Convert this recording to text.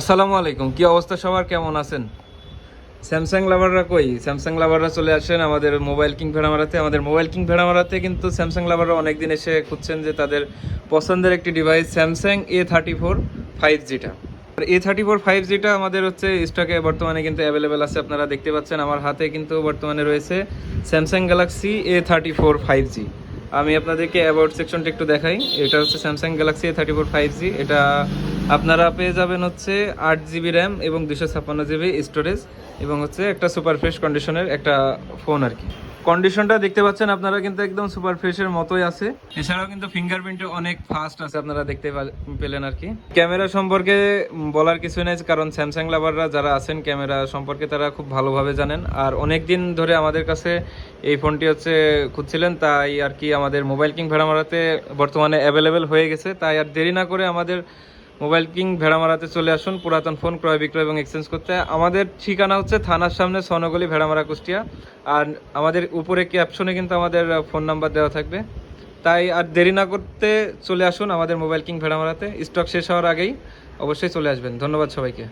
আসসালামু আলাইকুম, কি অবস্থা সবার? কেমন আছেন? স্যামসাং লাভাররা কই? স্যামসাং লাভাররা চলে আসেন আমাদের মোবাইল কিং ভেড়ামারাতে আমাদের মোবাইল কিং ভেড়ামারাতে কিন্তু স্যামসাং লাভাররা অনেকদিন এসে খুঁজছেন যে তাদের পছন্দের একটি device Samsung A thirty four five জিটা A thirty four five জিটা আমাদের হচ্ছে স্টকে বর্তমানে কিন্তু অ্যাভেলেবেল আছে, আপনারা দেখতে পাচ্ছেন। আমার হাতে কিন্তু বর্তমানে রয়েছে Samsung Galaxy A thirty four five G আমি আপনাদেরকে অ্যাবাউট সেকশনটা একটু দেখাই। এটা হচ্ছে Samsung Galaxy A thirty four five G এটা আপনারা পেয়ে যাবেন হচ্ছে আট জিবি র্যাম এবং দুশো ছাপ্পান্ন জিবি স্টোরেজ এবং হচ্ছে একটা সুপার ফ্রেশ কন্ডিশনের একটা ফোন আর কি। কন্ডিশনটা দেখতে পাচ্ছেন, আপনারা কিন্তু একদম সুপার ফ্রেশের মতোই আছে। এছাড়াও কিন্তু ফিঙ্গারপ্রিন্টও অনেক ফাস্ট আছে, আপনারা দেখতে পেলেন আর কি। ক্যামেরা সম্পর্কে বলার কিছু নেই, কারণ স্যামসাং লাভাররা যারা আছেন ক্যামেরা সম্পর্কে তারা খুব ভালোভাবে জানেন। আর অনেক দিন ধরে আমাদের কাছে এই ফোনটি হচ্ছে খুঁজছিলেন, তাই আর কি আমাদের মোবাইল কিং ভাড়া মারাতে বর্তমানে অ্যাভেলেবেল হয়ে গেছে। তাই আর দেরি না করে আমাদের মোবাইল কিং ভেড়ামারাতে চলে আসুন, পুরাতন ফোন ক্রয় বিক্রয় এবং এক্সচেঞ্জ করতে। আমাদের ঠিকানা হচ্ছে থানার সামনে সনগলি ভেড়ামারা কুষ্টিয়া। আর আমাদের উপরে ক্যাপশনে কিন্তু আমাদের ফোন নাম্বার দেওয়া থাকবে। তাই আর দেরি না করতে চলে আসুন আমাদের মোবাইল কিং ভেড়ামারাতে। স্টক শেষ হওয়ার আগেই অবশ্যই চলে আসবেন। ধন্যবাদ সবাইকে।